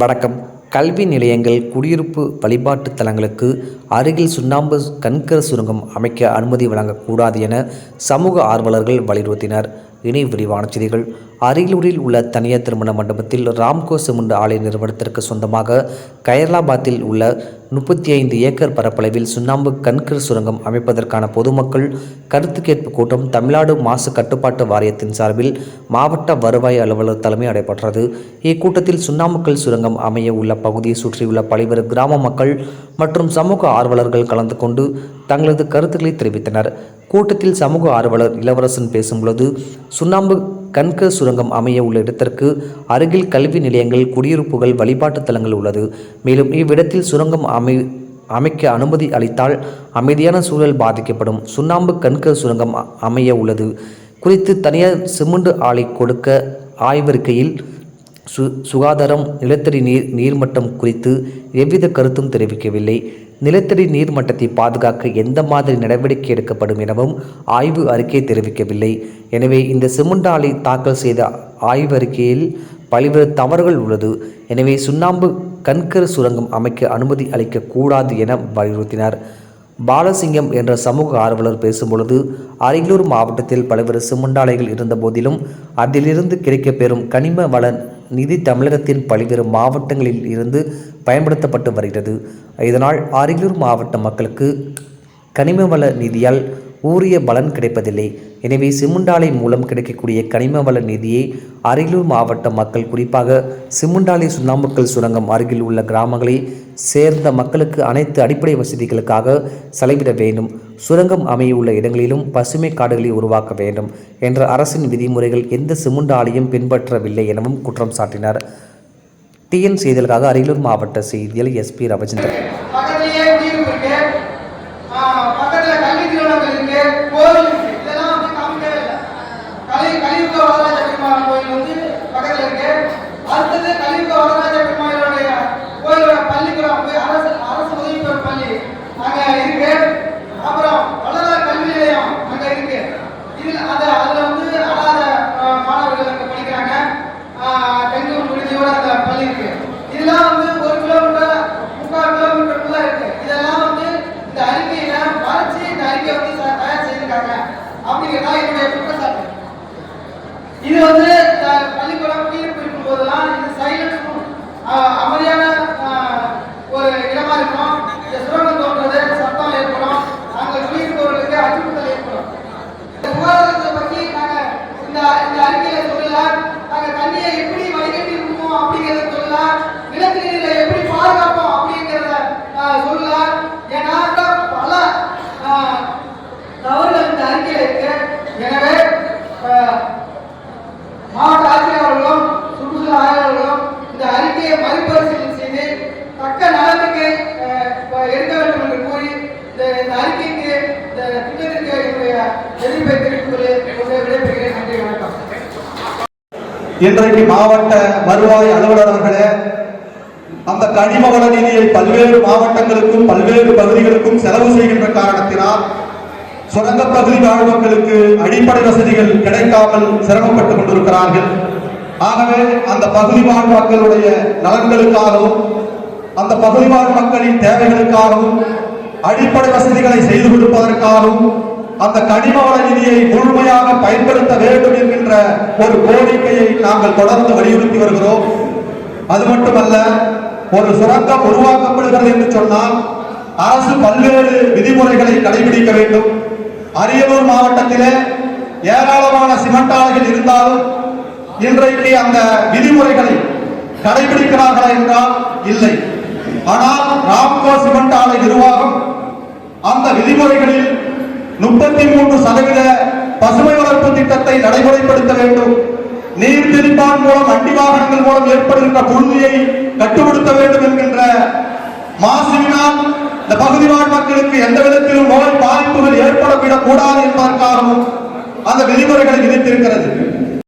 வணக்கம். கல்வி நிலையங்கள் குடியிருப்பு வழிபாட்டு தலங்களுக்கு அருகில் சுண்ணாம்பு கண்கர சுரங்கம் அமைக்க அனுமதி வழங்கக்கூடாது என சமூக ஆர்வலர்கள் வலியுறுத்தினர். இனி விரிவான செய்திகள். அரியலூரில் உள்ள தனியார் திருமண மண்டபத்தில் ராம்கோ சிமெண்ட் ஆலை நிறுவனத்திற்கு சொந்தமாக கைரலாபாத்தில் உள்ள முப்பத்தி ஐந்து ஏக்கர் பரப்பளவில் சுண்ணாம்பு கண்கர் சுரங்கம் அமைப்பதற்கான பொதுமக்கள் கருத்து கேட்பு கூட்டம் தமிழ்நாடு மாசு கட்டுப்பாட்டு வாரியத்தின் சார்பில் மாவட்ட வருவாய் அலுவலர் தலைமை நடைபெற்றது. இக்கூட்டத்தில் சுண்ணாம்புக்கல் சுரங்கம் அமைய உள்ள பகுதியை சுற்றியுள்ள பல்வேறு கிராம மக்கள் மற்றும் சமூக ஆர்வலர்கள் கலந்து கொண்டு தங்களது கருத்துக்களை தெரிவித்தனர். கூட்டத்தில் சமூக ஆர்வலர் இளவரசன் பேசும்பொழுது சுண்ணாம்பு கண்க சுரங்கம் அமைய உள்ள இடத்திற்கு அருகில் கல்வி நிலையங்கள் குடியிருப்புகள் வழிபாட்டுத் தலங்கள் உள்ளது. மேலும் இவ்விடத்தில் சுரங்கம் அமை அமைக்க அனுமதி அளித்தால் அமைதியான சூழல் பாதிக்கப்படும். சுண்ணாம்பு கண்க சுரங்கம் அமைய உள்ளது. குறித்து தனியார் சிமெண்ட் ஆலை கொடுக்க ஆய்வறிக்கையில் சு சுகாதாரம் நிலத்தடி நீர் நீர்மட்டம் குறித்து எவ்வித கருத்தும் தெரிவிக்கவில்லை. நிலத்தடி நீர்மட்டத்தை பாதுகாக்க எந்த மாதிரி நடவடிக்கை எடுக்கப்படும் எனவும் ஆய்வு அறிக்கை தெரிவிக்கவில்லை. எனவே இந்த சிமெண்ட் ஆலை தாக்கல் செய்த ஆய்வறிக்கையில் பல்வேறு தவறுகள் உள்ளது. எனவே சுண்ணாம்பு கண்கர் சுரங்கம் அமைக்க அனுமதி அளிக்கக்கூடாது என வலியுறுத்தினார். பாலசிங்கம் என்ற சமூக ஆர்வலர் பேசும்பொழுது அரியலூர் மாவட்டத்தில் பல்வேறு சிமெண்டாலைகள் இருந்த போதிலும் அதிலிருந்து கிடைக்கப்பெறும் கனிம வள நிதி தமிழகத்தின் பல்வேறு மாவட்டங்களில் இருந்து பயன்படுத்தப்பட்டு வருகிறது. இதனால் அரியலூர் மாவட்ட மக்களுக்கு கனிம வள நிதியால் ஊரிய பலன் கிடைப்பதில்லை. எனவே சிமுண்டாலை மூலம் கிடைக்கக்கூடிய கனிம வள நிதியை அரியலூர் மாவட்ட மக்கள் குறிப்பாக சிமுண்டாலை சுண்ணாம்புக்கல் சுரங்கம் அருகில் உள்ள கிராமங்களை சேர்ந்த மக்களுக்கு அனைத்து அடிப்படை வசதிகளுக்காக செலவிட வேண்டும். சுரங்கம் அமையுள்ள இடங்களிலும் பசுமை காடுகளை உருவாக்க வேண்டும் என்ற அரசின் விதிமுறைகள் எந்த சிமுண்டாலையும் பின்பற்றவில்லை எனவும் குற்றம் சாட்டினார். டிஎன் செய்திகளுக்காக அரியலூர் மாவட்ட செய்தியில் எஸ்பி ரவிச்சந்திரன். இந்த அறிக்கையை வந்து சார் தயார் செய்திருக்காங்க. அப்படிங்கிறதா என்னுடைய குற்றச்சாட்டு. இது வந்து இந்த பள்ளிக்கூடம் கீழே இருக்கும் போதெல்லாம் இது சைலன்ஸ் அமைதியான ஒரு இடமா இருக்கும் இந்த சுரங்கம் தோன்றது சத்தம் ஏற்படும். அங்க குடியிருப்பவர்களுக்கு அச்சுறுத்தல் ஏற்படும். இந்த சுகாதாரத்தை பற்றி நாங்க இந்த இந்த அறிக்கையில சொல்லல நாங்க தண்ணியை எப்படி வடிகட்டி விடுவோம் அப்படிங்கறத சொல்லல நிலத்தடி நீரை எப்படி பாதுகாப்போம் அப்படிங்கறத ஆஹ், சொல்லல ஏன்னா பல ஆஹ், தவறுகள் இந்த அறிக்கையில இருக்கு எனவே ஆஹ், மாவட்ட ஆட்சியர் அவர்களும் சுற்றுச்சூழல் ஆய்வாளர்களும் இந்த அறிக்கையை மறுபரிசீலனை செய்து தக்க நடவடிக்கை எடுக்க வேண்டும் என்று கூறி இந்த இந்த அறிக்கைக்கு இந்த திட்டத்திற்கு என்னுடைய எதிர்ப்பை தெரிவித்துக் விடைபெறுகிறேன். நன்றி வணக்கம். இன்றைக்கு மாவட்ட வருவாய் அலுவலர் அவர்களே அந்த கனிம வள நிதியை பல்வேறு மாவட்டங்களுக்கும் பல்வேறு பகுதிகளுக்கும் செலவு செய்கின்ற காரணத்தினால் சுரங்கப் பகுதி வாழ் மக்களுக்கு அடிப்படை வசதிகள் கிடைக்காமல் சிரமப்பட்டுக் கொண்டிருக்கிறார்கள். ஆகவே அந்த பகுதி வாழ் மக்களுடைய நலன்களுக்காகவும் அந்த பகுதி வாழ் மக்களின் தேவைகளுக்காகவும் அடிப்படை வசதிகளை செய்து கொடுப்பதற்காகவும் அந்த கனிம வள நிதியை முழுமையாக பயன்படுத்த வேண்டும் என்கின்ற ஒரு கோரிக்கையை நாங்கள் தொடர்ந்து வலியுறுத்தி வருகிறோம். அது மட்டுமல்ல ஒரு சுரங்கம் உருவாக்கப்படுகிறது என்று சொன்னால் அரசு பல்வேறு விதிமுறைகளை கடைபிடிக்க வேண்டும். அரியலூர் மாவட்டத்திலே ஏராளமான சிமெண்ட் ஆலைகள் இருந்தாலும் இன்றைக்கு அந்த விதிமுறைகளை கடைபிடிக்கிறார்களா என்றால் இல்லை. ஆனால் ராம்கோ சிமெண்ட் ஆலை நிர்வாகம் அந்த விதிமுறைகளில் முப்பத்தி மூன்று சதவீத பசுமை வளர்ப்பு திட்டத்தை நடைமுறைப்படுத்த வேண்டும். நீர் தெளிப்பான் மூலம் வண்டி வாகனங்கள் மூலம் ஏற்படுகின்ற புழுதியை கட்டுப்படுத்த வேண்டும் என்கின்ற மாசுவினால் இந்த பகுதி வாழ் மக்களுக்கு எந்த விதத்திலும் நோய் பாதிப்புகள் ஏற்படவிடக் கூடாது என்பதற்காகவும் அந்த விதிமுறைகளை விதித்திருக்கிறது.